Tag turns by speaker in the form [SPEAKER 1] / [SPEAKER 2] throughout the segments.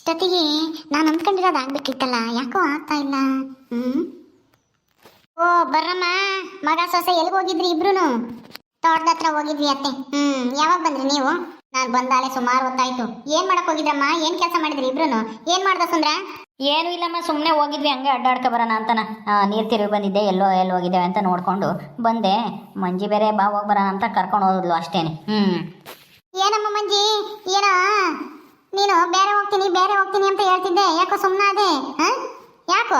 [SPEAKER 1] ಇಷ್ಟೊತ್ತಿಗೆ ನಾನು ಅಂದ್ಕೊಂಡಿರೋದು ಆಗ್ಬೇಕಿತ್ತಲ್ಲ ಯಾಕೋ ಆಗ್ತಾ ಇಲ್ಲ? ಹ್ಮ್? ಓ ಬರ್ರಮ್ಮ ಮಗ ಸೊಸೆ ಎಲ್ಲಿಗೆ ಹೋಗಿದ್ರಿ ಇಬ್ರು ತೋಟದ ಹತ್ರ ಹೋಗಿದ್ವಿ ಅತ್ತೆ. ಹ್ಮ್ ಯಾವಾಗ ಬಂದ್ರಿ ನೀವು? ನಾನು ಬಂದಾಳೆ ಸುಮಾರು ಹೊತ್ತಾಯ್ತು. ಏನ್ ಮಾಡಕ್ ಹೋಗಿದ್ರಮ್ಮ? ಏನ್ ಕೆಲಸ ಮಾಡಿದ್ರಿ ಇಬ್ರು ಏನ್ ಮಾಡ್ದ ಸುಂದ್ರ?
[SPEAKER 2] ಏನು ಇಲ್ಲಮ್ಮ ಸುಮ್ಮನೆ ಹೋಗಿದ್ವಿ ಹಂಗೆ ಅಡ್ಡಾಡ್ಕೊ ಬರೋಣ ಅಂತನ. ನೀರು ತಿರುಗಿ ಬಂದಿದ್ದೆ ಎಲ್ಲೋ ಎಲ್ಲಿ ಹೋಗಿದ್ದೇವೆ ಅಂತ ನೋಡ್ಕೊಂಡು ಬಂದೆ. ಮಂಜಿ ಬೇರೆ ಬಾ ಹೋಗಿ ಬರೋಣ ಅಂತ ಕರ್ಕೊಂಡು ಹೋದ್ಲು ಅಷ್ಟೇನೆ. ಹ್ಞೂ
[SPEAKER 1] ಏನಮ್ಮ ಮಂಜಿ? ಏನೋ ನೀನು ಬೇರೆ ಹೋಗ್ತೀನಿ ಬೇರೆ ಹೋಗ್ತೀನಿ ಅಂತ ಹೇಳ್ತಿದ್ದೆ. ಯಾಕೋ ಸುಮ್ಮನಾದೆ ಯಾಕೋ?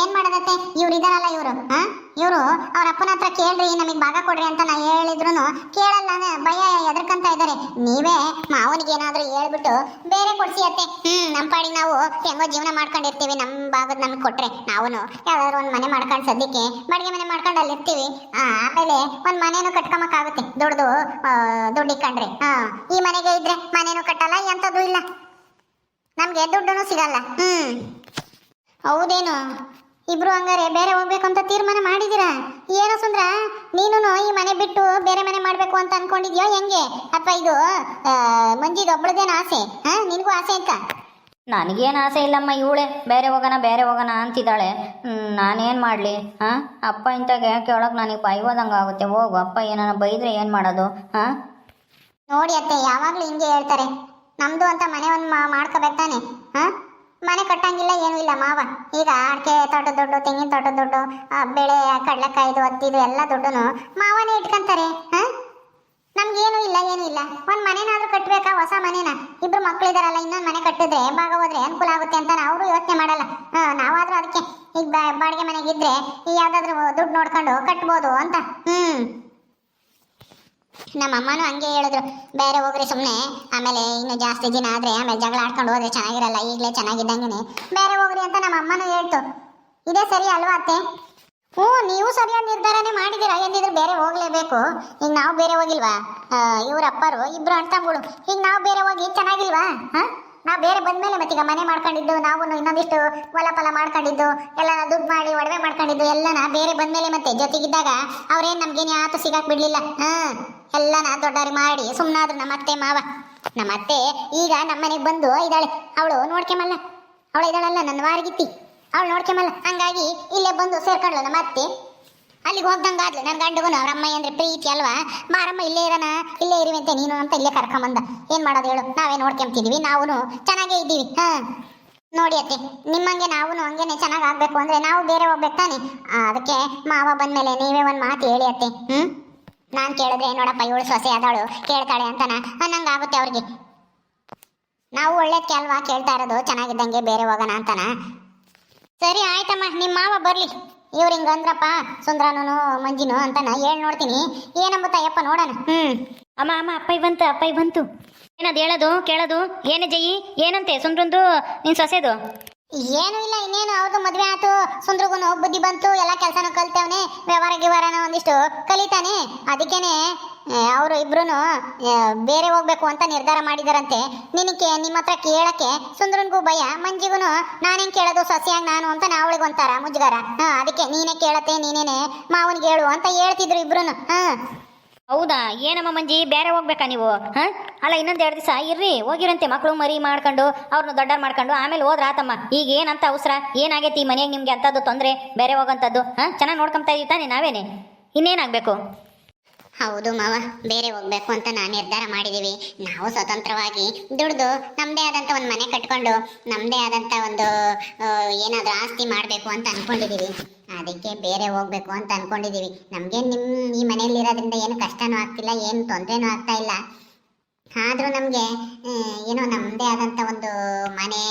[SPEAKER 1] ಏನ್ ಮಾಡೋದತ್ತೆ? ಇವ್ರು ಇದಾರಲ್ಲ ಇವರು, ಹ? ಇವರು ಅವ್ರ ಅಪ್ಪನ ಹತ್ರ ಕೇಳ್ರಿ ನಮಗೆ ಭಾಗ ಕೊಡ್ರಿ ಅಂತ ನಾ ಹೇಳಿದ್ರು ಕೇಳಲ್ಲ ಭಯ ಎದ್ರಕಂತ ಇದಾರೆ. ನೀವೇ ಮಾವನಿಗೆ ಏನಾದ್ರೂ ಹೇಳ್ಬಿಟ್ಟು ಬೇರೆ ಕೊಡ್ಸಿ ಅತ್ತೆ. ಹ್ಮ್ ನಮ್ಮ ಪಾಡಿ ನಾವು ಹೆಂಗೋ ಜೀವನ ಮಾಡ್ಕೊಂಡಿರ್ತೀವಿ ನಮ್ಮ ಭಾಗದ ನಮ್ಗೆ ಕೊಟ್ರೆ ನಾವು ಯಾವ್ದಾದ್ರು ಒಂದು ಮನೆ ಮಾಡ್ಕೊಂಡು ಸದ್ಯಕ್ಕೆ ಬಾಡಿಗೆ ಮನೆ ಮಾಡ್ಕೊಂಡು ಅಲ್ಲಿ ಇರ್ತೀವಿ ಆ, ಆಮೇಲೆ ಒಂದ್ ಮನೇನು ಕಟ್ಕೊಂಬಕ್ಕಾಗುತ್ತೆ ದುಡ್ದು ದುಡ್ಡು ಇಕ್ಕಂಡ್ರೆ ಹಾ ಈ ಮನೆಗೆ ಇದ್ರೆ ಮನೇನು ಕಟ್ಟಲ್ಲ ಎಂಥದ್ದು ಇಲ್ಲ. ನಮ್ಗೆ ದುಡ್ಡು ಸಿಗಲ್ಲ. ಹ್ಮ್. ಹೌದೇನು? ಇಬ್ರು ಹಂಗಾರೆ ಬೇರೆ ಹೋಗ್ಬೇಕು ಅಂತ ತೀರ್ಮಾನ ಮಾಡಿದೀರಾ ಏನು ಸುಂದ್ರ? ನೀನು ಈ ಮನೆ ಬಿಟ್ಟು ಬೇರೆ ಮನೆ ಮಾಡ್ಬೇಕು ಅಂತ ಅನ್ಕೊಂಡಿದ್ಯೋ ಹೆಂಗೆ? ಅಥವಾ ಇದು ಮಂಜಿದ ಒಬ್ಬಳದೇನ ಆಸೆ? ಹಾ ನಿನಗೂ ಆಸೆ ಅಂತ
[SPEAKER 2] ನನಗೇನು ಆಸೆ ಇಲ್ಲಮ್ಮ ಇವಳೆ. ಬೇರೆ ಹೋಗೋಣ ಬೇರೆ ಹೋಗೋಣ ಅಂತಿದ್ದಾಳೆ. ನಾನೇನು ಮಾಡಲಿ? ಹಾಂ ಅಪ್ಪ ಇಂಥ ಕೇಳೋಕೆ ನನಗೆ ಬೈಗೋದಂಗೆ ಆಗುತ್ತೆ. ಹೋಗು ಅಪ್ಪ ಏನಾನ ಬೈದರೆ ಏನು ಮಾಡೋದು? ಹಾಂ?
[SPEAKER 1] ನೋಡಿ ಅತ್ತೆ ಯಾವಾಗಲೂ ಹಿಂಗೆ ಹೇಳ್ತಾರೆ. ನಮ್ಮದು ಅಂತ ಮನೆ ಒಂದು ಮಾಡ್ಕೋಬೇಕು ತಾನೆ. ಹಾ? ಮನೆ ಕಟ್ಟಂಗಿಲ್ಲ, ಏನು ಇಲ್ಲ ಮಾವ. ಈಗ ಅಡಿಕೆ ತೋಟ ದುಡ್ಡು, ತೆಂಗಿನ ತೋಟ ದುಡ್ಡು ಬೇಳೆ, ಕಡಲೆಕಾಯ್ದು, ಹತ್ತಿದು ಎಲ್ಲ ದುಡ್ಡು ಮಾವನೇ ಇಟ್ಕೊಂತಾರೆ, ಹಾ? ನಮ್ಗೇನು ಇಲ್ಲ, ಏನು ಇಲ್ಲ. ಒಂದ್ ಮನೆನಾದ್ರೂ ಕಟ್ಬೇಕಾ? ಹೊಸ ಮನೆನ? ಇಬ್ರು ಮಕ್ಳಿದಾರಲ್ಲ ಇನ್ನೊಂದ್ ಮನೆ ಕಟ್ಟಿದ್ರೆ ಭಾಗ ಹೋದ್ರೆ ಅನುಕೂಲ ಆಗುತ್ತೆ ಅಂತ ಅವರು ಯೋಚನೆ ಮಾಡಲ್ಲ. ನಾವಾದ್ರೂ ಅದಕ್ಕೆ ಈಗ ಬಾಡಿಗೆ ಮನೆಗಿದ್ರೆ ಯಾವ್ದಾದ್ರು ದುಡ್ಡು ನೋಡ್ಕೊಂಡು ಕಟ್ಬೋದು ಅಂತ. ಹ್ಮ್. ನಮ್ಮ ಅಮ್ಮನೂ ಹಂಗೆ ಹೇಳಿದ್ರು, ಬೇರೆ ಹೋಗ್ರಿ ಸುಮ್ಮನೆ ಆಮೇಲೆ ಇನ್ನು ಜಾಸ್ತಿ ದಿನ ಆದ್ರೆ ಆಮೇಲೆ ಜಗಳ ಆಡ್ಕೊಂಡು ಹೋದ್ರೆ ಚೆನ್ನಾಗಿರಲ್ಲ, ಈಗಲೇ ಚೆನ್ನಾಗಿದ್ದಂಗೆ ಬೇರೆ ಹೋಗ್ರಿ ಅಂತ ನಮ್ಮ ಅಮ್ಮನೂ ಹೇಳ್ತು. ಇದೇ ಸರಿ ಅಲ್ವಾ ಅತ್ತೆ? ಹ್ಞೂ, ನೀವು ಸರಿಯಾದ ನಿರ್ಧಾರನೇ ಮಾಡಿದ್ದೀರಾ? ಎಂದಿದ್ರು ಬೇರೆ ಹೋಗ್ಲೇಬೇಕು. ಈಗ ನಾವು ಬೇರೆ ಹೋಗಿಲ್ವಾ? ಇವ್ರ ಅಪ್ಪರು ಇಬ್ರು ಅಣ್ತಂಗಳು ಈಗ ನಾವು ಬೇರೆ ಹೋಗಿ ಚೆನ್ನಾಗಿಲ್ವಾ? ಹಾ? ನಾವು ಬೇರೆ ಬಂದ್ಮೇಲೆ ಮತ್ತೀಗ ಮನೆ ಮಾಡ್ಕೊಂಡಿದ್ದು ನಾವು ಇನ್ನೊಂದಿಷ್ಟು ಹೊಲ ಫಲ ಮಾಡ್ಕೊಂಡಿದ್ದು, ಎಲ್ಲ ದುಡ್ಡು ಮಾಡಿ ಒಡವೆ ಮಾಡ್ಕೊಂಡಿದ್ದು, ಎಲ್ಲನ ಬೇರೆ ಬಂದ್ಮೇಲೆ ಮತ್ತೆ ಜೊತೆಗಿದ್ದಾಗ ಅವ್ರೇನು ನಮ್ಗೇನು ಯಾತು ಸಿಗಾಕ್ ಬಿಡ್ಲಿಲ್ಲ. ಹಾ, ಎಲ್ಲನ ದೊಡ್ಡವ್ರಿಗೆ ಮಾಡಿ ಸುಮ್ಮನಾದ್ರು ನಮ್ಮ ಅತ್ತೆ ಮಾವ. ನಮ್ಮ ಅತ್ತೆ ಈಗ ನಮ್ಮ ಮನೆಗೆ ಬಂದು ಇದ್ದಾಳೆ. ಅವಳು ನೋಡ್ಕೊಂಬಲ್ಲ ಅವಳು ಇದ್ದಾಳಲ್ಲ ನನ್ನ ವಾರಗಿತ್ತಿ. ಅವಳು ನೋಡ್ಕೊಂಬಲ್ಲ ಹಂಗಾಗಿ ಇಲ್ಲೇ ಬಂದು ಸೇರ್ಕೊಂಡ್ಳು ನಮ್ಮ ಅತ್ತೆ. ಅಲ್ಲಿಗೆ ಹೋಗ್ದಂಗಾದ್ಲು ನನ್ನ ಗಂಡಗೂ ಅವ್ರ ಅಮ್ಮ ಅಂದ್ರೆ ಪ್ರೀತಿ ಅಲ್ವಾ? ಮಾರಮ್ಮ ಇಲ್ಲೇ ಇರೋಣ. ಇಲ್ಲೇ ಇರುವಂತೆ ನೀನು ಅಂತ ಇಲ್ಲೇ ಕರ್ಕೊಂಬಂದ. ಏನ್ ಮಾಡೋದು ಹೇಳು? ನಾವೇ ನೋಡ್ಕೊಂತಿದೀವಿ ನಾವು ಚೆನ್ನಾಗೇ ಇದ್ದೀವಿ. ಹಾ. ನೋಡಿ ಅತ್ತೆ, ನಿಮ್ಮಂಗೆ ನಾವು ಹಂಗೇನೆ ಚೆನ್ನಾಗಿ ಆಗ್ಬೇಕು ಅಂದ್ರೆ ನಾವು ಬೇರೆ ಹೋಗ್ಬೇಕು ತಾನೆ? ಅದಕ್ಕೆ ಮಾವ ಬಂದ್ಮೇಲೆ ನೀವೇ ಒಂದು ಮಾತು ಹೇಳಿ ಅತ್ತೆ, ಹ್ಮ್? ನಾನು ಕೇಳಿದ್ರೆ, ನೋಡಪ್ಪ, ಇವಳು ಸೊಸೆ ಅದಾಳು ಕೇಳ್ತಾಳೆ ಅಂತನ? ಅನ್ನಂಗಾಗುತ್ತೆ ಅವ್ರಿಗೆ. ನಾವು ಒಳ್ಳೇದಕ್ಕೆ ಅಲ್ವಾ? ಕೇಳ್ತಾ ಇರೋದು, ಚೆನ್ನಾಗಿದ್ದಂಗೆ ಬೇರೆ ಹೋಗೋಣ ಅಂತಾನ? ಸರಿ, ಆಯ್ತಮ್ಮ ನಿಮ್ಮ ಮಾವ ಬರ್ಲಿ. ಇವ್ರು ಹಿಂಗ ಅಂದ್ರಪ್ಪ ಸುಂದ್ರನೂ ಮಂಜಿನು ಅಂತನ ಹೇಳ್ ನೋಡ್ತೀನಿ. ಏನಂಬತ್ತಯ್ಯಪ್ಪ ನೋಡೋಣ. ಹ್ಮ್.
[SPEAKER 2] ಅಮ್ಮ ಅಮ್ಮ ಅಪ್ಪ ಬಂತು ಅಪ್ಪ ಬಂತು. ಏನದು ಹೇಳೋದು ಕೇಳೋದು? ಏನು ಜಯಿ ಏನಂತೆ ಸುಂದ್ರಂದು ನಿನ್ನ ಸೊಸೆದು?
[SPEAKER 1] ಏನು ಇಲ್ಲ ಇನ್ನೇನು ಅವ್ರದ್ದು ಮದ್ವೆ ಆತು. ಸುಂದ್ರಗುನು ಬುದ್ಧಿ ಬಂತು ಎಲ್ಲ ಕೆಲಸನೂ ಕಲ್ತವನೆ. ವ್ಯವಹಾರ ಗಿವಹಾರನ ಒಂದಿಷ್ಟು ಕಲಿತಾನೆ. ಅದಕ್ಕೇನೆ ಅವರು ಇಬ್ರು ಬೇರೆ ಹೋಗ್ಬೇಕು ಅಂತ ನಿರ್ಧಾರ ಮಾಡಿದಾರಂತೆ. ನಿನಗೆ ನಿಮ್ಮ ಹತ್ರ ಕೇಳಕ್ಕೆ ಸುಂದ್ರನ್ಗೂ ಭಯ ಮಂಜಿಗೂ ನಾನೇನು ಕೇಳೋದು ಸಸ್ಯಾಗ ನಾನು ಅಂತ ಅವಳಿಗೆ ಒಂತಾರ ಮುಜುಗಾರ. ಹಾಂ, ಅದಕ್ಕೆ ನೀನೇ ಕೇಳತ್ತೆ, ನೀನೇನೆ ಮಾವನಿಗೆ ಹೇಳು ಅಂತ ಹೇಳ್ತಿದ್ರು ಇಬ್ರು
[SPEAKER 2] ಹೌದಾ? ಏನಮ್ಮ ಮಂಜಿ, ಬೇರೆ ಹೋಗ್ಬೇಕಾ ನೀವು? ಹಾಂ? ಅಲ್ಲ, ಇನ್ನೊಂದು ಎರಡು ದಿವಸ ಇರ್ರಿ, ಹೋಗಿರಂತೆ ಮಕ್ಕಳು ಮರಿ ಮಾಡ್ಕೊಂಡು ಅವ್ರನ್ನ ದೊಡ್ಡರ್ ಮಾಡ್ಕೊಂಡು, ಆಮೇಲೆ ಹೋದ್ರ ಆತಮ್ಮ. ಈಗ ಏನಂತ ಅವಸರ? ಏನಾಗೈತಿ ಈ ಮನೆಗೆ ನಿಮ್ಗೆ ಅಂಥದ್ದು ತೊಂದರೆ, ಬೇರೆ ಹೋಗೋಂಥದ್ದು? ಹಾಂ, ಚೆನ್ನಾಗಿ ನೋಡ್ಕೊಂತ ಇದೀವಿ ತಾನೆ ನಾವೇನೆ? ಇನ್ನೇನಾಗಬೇಕು?
[SPEAKER 1] ಹೌದು ಮಾವ, ಬೇರೆ ಹೋಗ್ಬೇಕು ಅಂತ ನಾನು ನಿರ್ಧಾರ ಮಾಡಿದೀವಿ. ನಾವು ಸ್ವತಂತ್ರವಾಗಿ ದುಡ್ದು ನಮ್ಮದೇ ಆದಂಥ ಒಂದು ಮನೆ ಕಟ್ಕೊಂಡು ನಮ್ಮದೇ ಆದಂಥ ಒಂದು ಏನಾದರೂ ಆಸ್ತಿ ಮಾಡಬೇಕು ಅಂತ ಅನ್ಕೊಂಡಿದೀವಿ. ಅದಕ್ಕೆ ಬೇರೆ ಹೋಗ್ಬೇಕು ಅಂತ ಅನ್ಕೊಂಡಿದೀವಿ. ನಮಗೆ ನಿಮ್ಮ ಈ ಮನೆಯಲ್ಲಿರೋದ್ರಿಂದ ಏನು ಕಷ್ಟನೂ ಆಗ್ತಿಲ್ಲ, ಏನು ತೊಂದರೆನೂ ಆಗ್ತಾ ಇಲ್ಲ. ಆದರೂ ನಮಗೆ ಏನೋ ನಮ್ಮದೇ ಆದಂಥ ಒಂದು ಮನೆ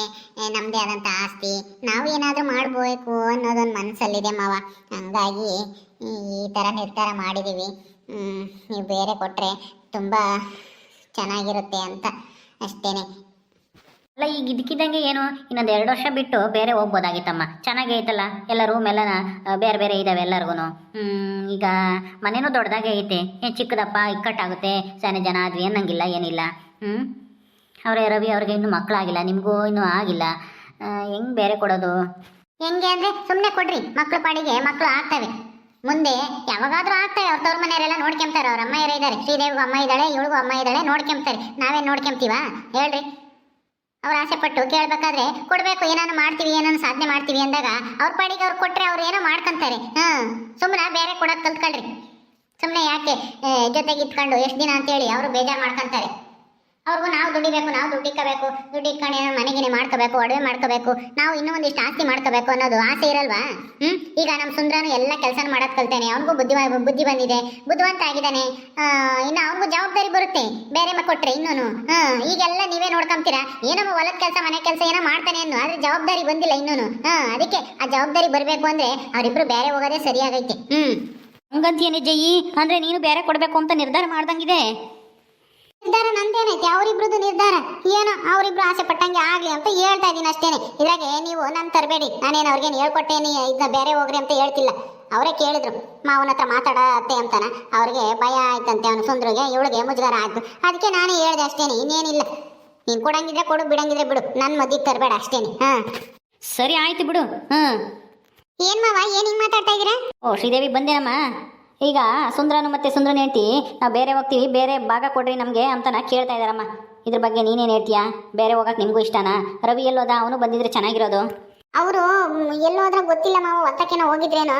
[SPEAKER 1] ನಮ್ಮದೇ ಆದಂಥ ಆಸ್ತಿ, ನಾವು ಏನಾದರೂ ಮಾಡಬೇಕು ಅನ್ನೋದೊಂದು ಮನಸ್ಸಲ್ಲಿದೆ ಮಾವ. ಹಂಗಾಗಿ ಈ ಥರ ನಿರ್ಧಾರ ಮಾಡಿದ್ದೀವಿ ನೀವು ಬೇರೆ ಕೊಟ್ಟರೆ ತುಂಬ ಚೆನ್ನಾಗಿರುತ್ತೆ ಅಂತ ಅಷ್ಟೇನೆ.
[SPEAKER 2] ಅಲ್ಲ ಈಗ ಇದಕ್ಕಿದ್ದಂಗೆ ಏನು? ಇನ್ನೊಂದು ಎರಡು ವರ್ಷ ಬಿಟ್ಟು ಬೇರೆ ಹೋಗ್ಬೋದಾಗಿತ್ತಮ್ಮ. ಚೆನ್ನಾಗೇ ಐತಲ್ಲ? ಎಲ್ಲ ರೂಮ್ ಎಲ್ಲ ಬೇರೆ ಬೇರೆ ಇದ್ದಾವೆ ಎಲ್ಲರಿಗೂ ಈಗ ಮನೇನೂ ದೊಡ್ಡದಾಗೆ ಐತೆ. ಏನು ಚಿಕ್ಕದಪ್ಪ ಇಕ್ಕಟ್ಟಾಗುತ್ತೆ. ಸಣ್ಣ ಜನ ಆದ್ವಿ ಅನ್ನಂಗಿಲ್ಲ ಏನಿಲ್ಲ. ಹ್ಞೂ ಅವರೇ ರವಿ ಅವ್ರಿಗೆ ಇನ್ನೂ ಮಕ್ಕಳಾಗಿಲ್ಲ ನಿಮಗೂ ಇನ್ನೂ ಆಗಿಲ್ಲ. ಹೆಂಗೆ ಬೇರೆ ಕೊಡೋದು?
[SPEAKER 1] ಹೆಂಗೆ ಅಂದರೆ ಸುಮ್ಮನೆ ಕೊಡ್ರಿ. ಮಕ್ಕಳು ಪಾಡಿಗೆ ಮಕ್ಕಳು ಆಗ್ತವೆ. ಮುಂದೆ ಯಾವಾಗಾದ್ರೂ ಆಗ್ತಾರೆ, ಅವ್ರ ತವ್ರ ಮನೆಯವರೆಲ್ಲ ನೋಡ್ಕೊಂತಾರೆ ಅವ್ರ ಅಮ್ಮ ಯಾರ ಇದ್ದಾರೆ ಶ್ರೀದೇವಿಗೂ ಅಮ್ಮ ಇದ್ದಾಳೆ, ಇವಳಿಗೂ ಅಮ್ಮ ಇದ್ದಾಳೆ ನೋಡ್ಕೊಂತಾರೆ ನಾವೇನು ನೋಡ್ಕೊಂತೀವಾ ಹೇಳ್ರಿ. ಅವ್ರು ಆಸೆ ಪಟ್ಟು ಕೊಡಬೇಕು, ಏನಾನು ಮಾಡ್ತೀವಿ, ಏನಾನು ಸಾಧನೆ ಮಾಡ್ತೀವಿ ಅಂದಾಗ ಅವ್ರ ಪಾಡಿಗೆ ಅವ್ರು ಕೊಟ್ಟರೆ ಅವ್ರು ಏನೋ ಮಾಡ್ಕೊಂತಾರೆ. ಹಾಂ ಸುಮ್ಮನೆ ಬೇರೆ ಕೊಡೋದು ಕಲ್ತ್ಕೊಳ್ರಿ. ಸುಮ್ಮನೆ ಯಾಕೆ ಜೊತೆಗೆ ಇಟ್ಕೊಂಡು ಎಷ್ಟು ದಿನ ಅಂತೇಳಿ ಅವರು ಬೇಜಾರು ಮಾಡ್ಕೊಂತಾರೆ. ಅವ್ರಿಗೂ ನಾವು ದುಡಿಬೇಕು ನಾವು ದುಡ್ಡು ಇಕ್ಕಬೇಕು, ದುಡ್ಡು ಏನೋ ಮನೆಗಿನೇ ಮಾಡ್ಕೋಬೇಕು, ಒಡವೆ ಮಾಡ್ಕೋಬೇಕು, ನಾವು ಇನ್ನೂ ಒಂದಿಷ್ಟು ಆಸ್ತಿ ಮಾಡ್ಕೋಬೇಕು ಅನ್ನೋದು ಆಸೆ ಇರಲ್ವಾ? ಹ್ಮ್? ಈಗ ನಮ್ಮ ಸುಂದ್ರನು ಎಲ್ಲ ಕೆಲಸ ಮಾಡೋದು ಕಲ್ತೇನೆ, ಅವನಿಗೂ ಬುದ್ಧಿ ಬುದ್ಧಿ ಬಂದಿದೆ, ಬುದ್ಧಿವಂತ ಆಗಿದ್ದಾನೆ. ಇನ್ನು ಅವ್ರಿಗೂ ಜವಾಬ್ದಾರಿ ಬರುತ್ತೆ, ಬೇರೆ ಮ ಕೊಟ್ರೆ ಇನ್ನೂನು. ಹ್ಮ್ ಈಗೆಲ್ಲ ನೀವೇ ನೋಡ್ಕೊಂತೀರಾ? ಏನೋ ಹೊಲದ ಕೆಲಸ, ಮನೆ ಕೆಲಸ ಏನೋ ಮಾಡ್ತಾನೆ ಅನ್ನೋ, ಆದರೆ ಜವಾಬ್ದಾರಿ ಬಂದಿಲ್ಲ ಇನ್ನೂನು. ಹಾ, ಅದಕ್ಕೆ ಆ ಜವಾಬ್ದಾರಿ ಬರಬೇಕು ಅಂದ್ರೆ ಅವರಿಬ್ಬರು ಬೇರೆ ಹೋಗೋದೇ ಸರಿಯಾಗೈತೆ. ಹ್ಮ್.
[SPEAKER 2] ಹಂಗಂತೀಯ ನಿಜಯಿ ಅಂದ್ರೆ ನೀನು ಬೇರೆ ಕೊಡಬೇಕು ಅಂತ ನಿರ್ಧಾರ ಮಾಡ್ದಂಗಿದೆ?
[SPEAKER 1] ನಿರ್ಧಾರ ನಂದೇನೈತೆ? ಅವರಿಬ್ರದ್ದು ನಿರ್ಧಾರ? ಏನೋ ಅವರಿಬ್ರು ಆಸೆ ಪಟ್ಟಂಗೆ ಆಗ್ಲಿ ಅಂತ ಹೇಳ್ತಾ ಇದೀನಿ ಅಷ್ಟೇನೆ. ಇದ್ರಾಗೆ ನೀವು ನನ್ ತರಬೇಡಿ ನಾನೇನು ಅವ್ರಿಗೇನು ಹೇಳ್ಕೊಟ್ಟೇನಿ ಇದನ್ನ ಬೇರೆ ಹೋಗ್ರಿ ಅಂತ ಹೇಳ್ತಿಲ್ಲ. ಅವರೇ ಕೇಳಿದ್ರು. ಮಾವನ ಹತ್ರ ಮಾತಾಡತ್ತೆ ಅಂತಾನ. ಅವ್ರಿಗೆ ಭಯ ಆಯ್ತಂತೆ ಅವನು ಸುಂದ್ರಿಗೆ ಇವಳಿಗೆ ಮುಜುಗಾರ ಆಯ್ತು. ಅದಕ್ಕೆ ನಾನೇ ಹೇಳ್ದೆ ಅಷ್ಟೇನೆ ಇನ್ನೇನಿಲ್ಲ. ನೀನು ಕೊಡಂಗಿದ್ರೆ ಕೊಡು ಬಿಡಂಗಿದ್ರೆ ಬಿಡು. ನನ್ನ ಮದ್ದಿಗೆ ತರಬೇಡ ಅಷ್ಟೇನೆ. ಹಾ.
[SPEAKER 2] ಸರಿ ಆಯ್ತು ಬಿಡು. ಹ್ಮ್.
[SPEAKER 1] ಏನ್ ಮಾವ ಏನ್ ಹಿಂಗ್ ಮಾತಾಡ್ತಾ ಇದೀರಾ
[SPEAKER 2] ಓ ಶ್ರೀದೇವಿ ಬಂದೇನಮ್ಮ ಈಗ ಸುಂದ್ರನು ಮತ್ತೆ ಸುಂದ್ರನ ಹೇಳ್ತಿ ನಾವು ಬೇರೆ ಹೋಗ್ತೀವಿ, ಬೇರೆ ಭಾಗ ಕೊಡ್ರಿ ನಮಗೆ ಅಂತನ ಕೇಳ್ತಾ ಇದ್ದಾರಮ್ಮ. ಇದ್ರ ಬಗ್ಗೆ ನೀನೇನು ಹೇಳ್ತೀಯಾ? ಬೇರೆ ಹೋಗಕ್ಕೆ ನಿಮಗೂ ಇಷ್ಟನಾ? ರವಿ ಎಲ್ಲೋದ? ಅವನು ಬಂದಿದ್ರೆ ಚೆನ್ನಾಗಿರೋದು?
[SPEAKER 1] ಅವರು ಎಲ್ಲೋ ಹೋದ್ರ ಗೊತ್ತಿಲ್ಲ ಮಾವ ಒತ್ತಕ್ಕೇನೋ ಹೋಗಿದ್ರೇನೋ.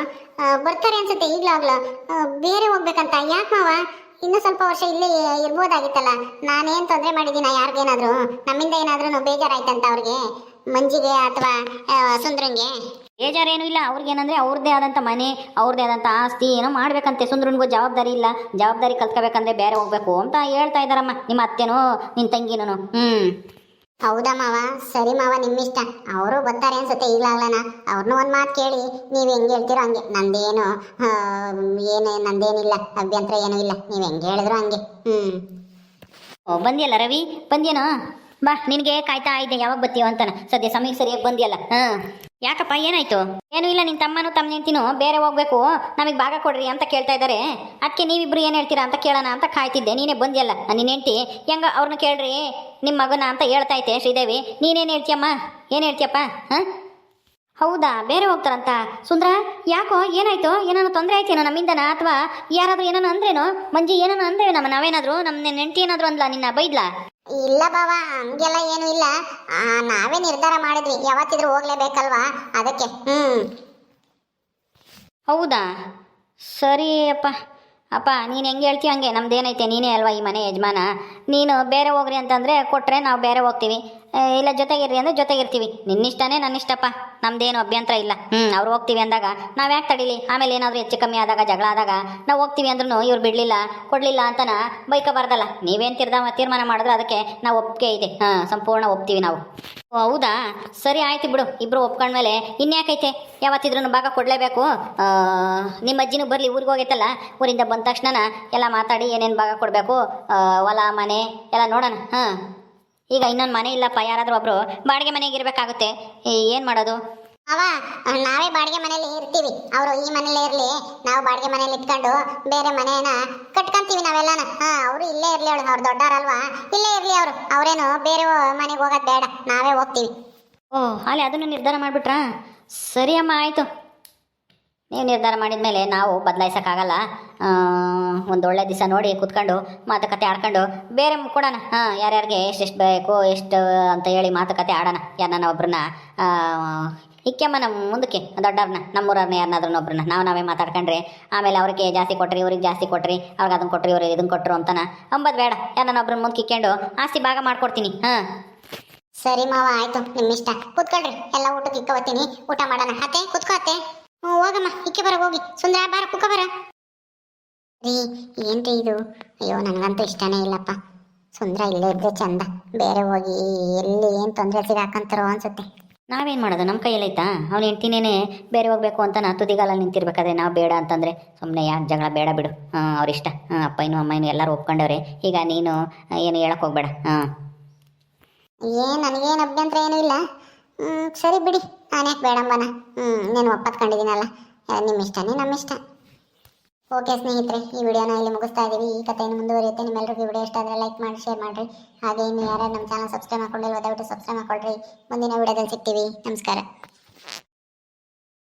[SPEAKER 1] ಬರ್ತಾರೆ ಅನ್ಸುತ್ತೆ, ಈಗಲಾಗ್ಲ. ಬೇರೆ ಹೋಗ್ಬೇಕಂತ, ಯಾಕೆ ಮಾವ? ಇನ್ನು ಸ್ವಲ್ಪ ವರ್ಷ ಇಲ್ಲೇ ಇರ್ಬೋದಾಗಿತ್ತಲ್ಲ. ನಾನೇನು ತೊಂದರೆ ಮಾಡಿದ್ದೀನ, ಯಾರಿಗೇನಾದರೂ? ನಮ್ಮಿಂದ ಏನಾದ್ರೂ ಬೇಜಾರಾಯ್ತಂತ ಅವ್ರಿಗೆ? ಮಂಜಿಗೆ ಅಥವಾ ಸುಂದ್ರಂಗೆ
[SPEAKER 2] ಬೇಜಾರೇನು ಇಲ್ಲ. ಅವ್ರಿಗೇನಂದ್ರೆ ಅವ್ರದ್ದೇ ಆದಂಥ ಮನೆ ಅವ್ರದ್ದೇ ಆದಂಥ ಆಸ್ತಿ ಏನೋ ಮಾಡ್ಬೇಕಂತೆ. ಸುಂದ್ರನಿಗೂ ಜವಾಬ್ದಾರಿ ಇಲ್ಲ. ಜವಾಬ್ದಾರಿ ಕಲ್ತ್ಕೋಬೇಕಂದ್ರೆ ಬೇರೆ ಹೋಗ್ಬೇಕು ಅಂತ ಹೇಳ್ತಾ ಇದ್ದಾರಮ್ಮ. ನಿಮ್ಮ ಅತ್ತೆನೋ ನಿನ್ನ ತಂಗಿನೂ ಹ್ಮ್.
[SPEAKER 1] ಹೌದಾ ಮಾವ? ಸರಿ ಮಾವ ನಿಮ್ಮಿಷ್ಟ. ಅವರು ಬರ್ತಾರೆ ಅನ್ಸುತ್ತೆ ಈಗಲಾಗ್ಲಾನ. ಅವ್ರನ್ನೂ ಒಂದು ಮಾತು ಕೇಳಿ. ನೀವು ಹೆಂಗೆ ಹೇಳ್ತೀರೋ ಹಂಗೆ. ನಂದೇನು ಏನು ನಂದೇನಿಲ್ಲ. ಅಭ್ಯಂತರ ಏನೂ ಇಲ್ಲ. ನೀವು ಹೆಂಗೆ ಹೇಳಿದ್ರು ಹಂಗೆ. ಹ್ಮ್.
[SPEAKER 2] ಓ ಬಂದಿಯಲ್ಲ ರವಿ? ಬಂದ್ಯೇನೋ? ಬಾ, ನಿನಗೆ ಕಾಯ್ತಾ ಇದ್ದೆ, ಯಾವಾಗ ಬತ್ತೀವ ಅಂತಾನ. ಸದ್ಯ ಸಮಯಕ್ಕೆ ಸರಿಯಾಗಿ ಬಂದಿಯಲ್ಲ. ಹಾಂ. ಯಾಕಪ್ಪ, ಏನಾಯ್ತು? ಏನು ಇಲ್ಲ ನಿನ್ನ ತಮ್ಮನೂ ತಮ್ಮ ನಿಂತಿನೂ ಬೇರೆ ಹೋಗ್ಬೇಕು. ನಮಗೆ ಭಾಗ ಕೊಡ್ರಿ ಅಂತ ಕೇಳ್ತಾ ಇದ್ದಾರೆ. ಅದಕ್ಕೆ ನೀವಿಬ್ರು ಏನು ಹೇಳ್ತೀರಾ ಅಂತ ಕೇಳೋಣ ಅಂತ ಕಾಯ್ತಿದ್ದೆ. ನೀನೇ ಬಂದಿಯಲ್ಲ ನಿನ್ನ ಹೆಂಡ್ತಿ. ಹೆಂಗ ಅವ್ರನ್ನ ಕೇಳ್ರಿ? ನಿಮ್ಮ ಮಗನ ಅಂತ ಹೇಳ್ತಾ ಐತೆ ಶ್ರೀದೇವಿ. ನೀನೇನು ಹೇಳ್ತೀಯಮ್ಮ? ಏನು ಹೇಳ್ತೀಯಪ್ಪ? ಹಾಂ? ಹೌದಾ, ಬೇರೆ ಹೋಗ್ತಾರಂತ? ಸುಂದ್ರ, ಯಾಕೋ? ಏನಾಯ್ತು? ಏನಾದ್ರು ತೊಂದರೆ ಆಯ್ತೇನೋ ನಮ್ಮಿಂದನ? ಅಥವಾ ಯಾರಾದ್ರೂ ಏನಾನ ಅಂದ್ರೇನೋ? ಮಂಜಿ, ಏನಾನ ಅಂದ್ರೇನೋ ನಮ್ಮ ನಾವೇನಾದ್ರು ನಮ್ಮ ನೆಂಟಿ ಏನಾದ್ರು ಅಂದ್ಲಾ, ನಿನ್ನ ಬೈದ್ಲಾ?
[SPEAKER 1] ಇಲ್ಲ ಬಾವ, ಹಂಗೆಲ್ಲ ಏನು ಇಲ್ಲ. ನಾವೇ ನಿರ್ಧಾರ ಮಾಡಿದ್ವಿ. ಯಾವತ್ತಿದ್ರು ಹೋಗ್ಲೇಬೇಕಲ್ವಾ? ಅದಕ್ಕೆ. ಹ್ಞೂ
[SPEAKER 2] ಹೌದಾ? ಸರಿ ಅಪ್ಪ. ಅಪ್ಪ, ನೀನು ಹೆಂಗೆ ಹೇಳ್ತೀಯ ಹಂಗೆ? ನಮ್ದೇನೈತೆ? ನೀನೇ ಅಲ್ವಾ ಈ ಮನೆ ಯಜಮಾನ? ನೀನು ಬೇರೆ ಹೋಗ್ರಿ ಅಂತಂದರೆ ಕೊಟ್ಟರೆ ನಾವು ಬೇರೆ ಹೋಗ್ತೀವಿ. ಇಲ್ಲ, ಜೊತೆಗಿರ್ರಿ ಅಂದರೆ ಜೊತೆಗಿರ್ತೀವಿ. ನಿನ್ನಿಷ್ಟನೇ ನನ್ನಿಷ್ಟಪ್ಪ. ನಮ್ದೇನು ಅಭ್ಯಂತರ ಇಲ್ಲ. ಹ್ಞೂ ಅವ್ರು ಹೋಗ್ತೀವಿ ಅಂದಾಗ ನಾವು ಯಾಕೆ ತಡೀಲಿ? ಆಮೇಲೆ ಏನಾದರೂ ಹೆಚ್ಚು ಕಮ್ಮಿ ಆದಾಗ, ಜಗಳ ಆದಾಗ ನಾವು ಹೋಗ್ತೀವಿ ಅಂದ್ರೂ ಇವ್ರು ಬಿಡಲಿಲ್ಲ, ಕೊಡಲಿಲ್ಲ ಅಂತನ ಬೈಕಬಾರ್ದಲ್ಲ. ನೀವೇನು ತೀರ್ದ ತೀರ್ಮಾನ ಮಾಡಿದ್ರೆ ಅದಕ್ಕೆ ನಾವು ಒಪ್ಪಿಗೆ ಇದೆ. ಹಾಂ, ಸಂಪೂರ್ಣ ಒಪ್ತೀವಿ ನಾವು. ಹೌದಾ? ಸರಿ, ಆಯ್ತು ಬಿಡು. ಇಬ್ರು ಒಪ್ಕೊಂಡ್ಮೇಲೆ ಇನ್ಯಾಕೈತೆ ಯಾವತ್ತಿದ್ರೂ ಭಾಗ ಕೊಡಲೇಬೇಕು. ನಿಮ್ಮ ಅಜ್ಜಿನೂ ಬರಲಿ, ಊರಿಗೆ ಹೋಗೈತಲ್ಲ? ಊರಿಂದ ಬಂದ ತಕ್ಷಣ ಎಲ್ಲ ಮಾತಾಡಿ ಏನೇನು ಭಾಗ ಕೊಡಬೇಕು? ಹೊಲ, ಮನೆ ಎಲ್ಲ ನೋಡೋಣ. ಹಾಂ. ಈಗ ಇನ್ನೊಂದು ಮನೆ ಇಲ್ಲಪ್ಪ ಯಾರಾದರೂ ಒಬ್ರು. ಬಾಡಿಗೆ ಮನೆಗೆ ಇರಬೇಕಾಗುತ್ತೆ. ಏನ್ ಮಾಡೋದು?
[SPEAKER 1] ಅವ ನಾವೇ ಬಾಡಿಗೆ ಮನೇಲಿ ಇರ್ತೀವಿ. ಅವರು ಈ ಮನೇಲೇ ಇರ್ಲಿ ನಾವು ಬಾಡಿಗೆ ಮನೇಲಿ ಇಟ್ಕೊಂಡು ಬೇರೆ ಮನೆಯನ್ನ ಕಟ್ಕೊಂತೀವಿ ನಾವೆಲ್ಲನ. ಹಾ ಅವರು ಇಲ್ಲೇ ಇರ್ಲಿ ಅವಳು ಅವ್ರು ದೊಡ್ಡವರಲ್ವಾ? ಇಲ್ಲೇ ಇರ್ಲಿ ಅವರು. ಅವರೇನು ಬೇರೆ ಮನೆಗೆ ಹೋಗೋದು ಬೇಡ. ನಾವೇ ಹೋಗ್ತೀವಿ.
[SPEAKER 2] ಓ ಅಲ್ಲಿ ಅದನ್ನು ನಿರ್ಧಾರ ಮಾಡಿಬಿಟ್ರಾ? ಸರಿ ಅಮ್ಮ ಆಯಿತು. ನೀವು ನಿರ್ಧಾರ ಮಾಡಿದ ಮೇಲೆ ನಾವು ಬದಲಾಯಿಸೋಕ್ಕಾಗಲ್ಲ. ಒಂದು ಒಳ್ಳೆ ದಿವಸ ನೋಡಿ ಕೂತ್ಕೊಂಡು ಮಾತುಕತೆ ಆಡ್ಕೊಂಡು ಬೇರೆ ಕೊಡೋಣ ಹಾಂ, ಯಾರ್ಯಾರಿಗೆ ಎಷ್ಟೆಷ್ಟು ಬೇಕು, ಎಷ್ಟು ಅಂತ ಹೇಳಿ ಮಾತುಕತೆ ಆಡೋಣ. ಯಾರನ್ನ ಒಬ್ರನ್ನ ಇಕ್ಕೆಮ್ಮ ನಮ್ಮ ಮುಂದಕ್ಕೆ, ದೊಡ್ಡವ್ರನ್ನ, ನಮ್ಮೂರವ್ರನ್ನ ಯಾರನ್ನಾದ್ರೂ ಒಬ್ರನ್ನ. ನಾವು ನಾವೇ ಮಾತಾಡ್ಕೊಂಡ್ರೆ, ಆಮೇಲೆ ಅವ್ರಿಗೆ ಜಾಸ್ತಿ ಕೊಟ್ರಿ ಇವ್ರಿಗೆ ಜಾಸ್ತಿ ಕೊಟ್ರಿ, ಅವ್ರಿಗೆ ಅದನ್ನು ಕೊಟ್ರಿ ಇವ್ರಿಗೆ ಇದನ್ನು ಕೊಟ್ಟರು ಅಂತನ ಅಂಬದು ಬೇಡ. ಯಾರನ್ನ ಒಬ್ರನ್ನ ಮುಂದೆ ಇಕ್ಕೊಂಡು ಆಸ್ತಿ ಭಾಗ ಮಾಡ್ಕೊಡ್ತೀನಿ, ಹಾಂ.
[SPEAKER 1] ಸರಿ ಮಾವ, ಆಯಿತು ನಿಮ್ಮ ಇಷ್ಟ ಕೂತ್ಕೊಳ್ರಿ, ಎಲ್ಲ ಊಟಕ್ಕೆ ಇಕ್ಕೋತೀನಿ ಊಟ ಮಾಡೋಣ. ಅತ್ತೆ, ಕೂತ್ಕೋ ಹ್ಞೂ ಹೋಗಮ್ಮ ಇಕ್ಕೆ ಬರ ಹೋಗಿ. ಸುಂದರ ಬಾರ ಕುಕ್ಕ ಬರ. ರೀ ಏನ್ರಿ ಇದು? ಅಯ್ಯೋ ನನಗಂತೂ ಇಷ್ಟನೇ ಇಲ್ಲಪ್ಪ. ಸುಂದರ ಇಲ್ಲೇ ಇದ್ರೆ ಚಂದ. ಬೇರೆ ಹೋಗಿ ಎಲ್ಲಿ ಏನು ತೊಂದರೆ ಸಿಗಾಕಂತಾರೋ ಅನ್ಸುತ್ತೆ.
[SPEAKER 2] ನಾವೇನು ಮಾಡೋದು? ನಮ್ಮ ಕೈಯಲ್ಲೈತಾ ಅವ್ನು ಹೆಂಡ್ತಿನೇನೆ ಬೇರೆ ಹೋಗ್ಬೇಕು ಅಂತ ನಾ ತುದಿಗಾಲ ನಿಂತಿರ್ಬೇಕಾದ್ರೆ ನಾವು ಬೇಡ ಅಂತಂದರೆ ಸುಮ್ಮನೆ ಯಾಕೆ ಜಗಳ? ಬೇಡ ಬಿಡು. ಹಾಂ ಅವ್ರಿಷ್ಟ ಹಾಂ ಅಪ್ಪಯ್ಯನು ಅಮ್ಮಯ್ಯನು ಎಲ್ಲರೂ ಒಪ್ಕೊಂಡವ್ರೆ. ಈಗ ನೀನು ಏನು ಹೇಳಕ್ಕೆ ಹೋಗ್ಬೇಡ? ಹಾಂ.
[SPEAKER 1] ಏನು ನನಗೇನು ಅಭ್ಯಂತರ ಏನೂ ಇಲ್ಲ. ಹ್ಮ್, ಸರಿ ಬಿಡಿ. ನಾನ್ಯಾಕೆ ಬೇಡಂಬನ? ಹ್ಞೂ ನೀನು ಒಪ್ಪತ್ಕೊಂಡಿದ್ದೀನಲ್ಲ ನಿಮ್ಮ ಇಷ್ಟನೇ ನಮ್ಮ ಇಷ್ಟ ಓಕೆ ಸ್ನೇಹಿತರೆ ಈ ವಿಡಿಯೋನ ಇಲ್ಲಿ ಮುಗಿಸ್ತಾ ಇದ್ದೀವಿ ಈ ಕಥೆಯನ್ನು ಮುಂದುವರಿಯುತ್ತೆ. ನಿಮ್ಮೆಲ್ಲರಿಗೂ ವಿಡಿಯೋ ಇಷ್ಟ ಆದರೆ ಲೈಕ್ ಮಾಡಿ ಶೇರ್ ಮಾಡಿರಿ. ಹಾಗೆ ಇನ್ನು ಯಾರು ನಮ್ಮ ಚಾನಲ್ ಸಬ್ಸ್ಕ್ರೈಬ್ ಮಾಡ್ಕೊಂಡಿಲ್ಲ ದಯವಿಟ್ಟು ಸಬ್ಸ್ಕ್ರೈಬ್ ಮಾಡ್ಕೊಳ್ರಿ. ಮುಂದಿನ ವಿಡಿಯೋದಲ್ಲಿ ಸಿಗ್ತೀವಿ. ನಮಸ್ಕಾರ.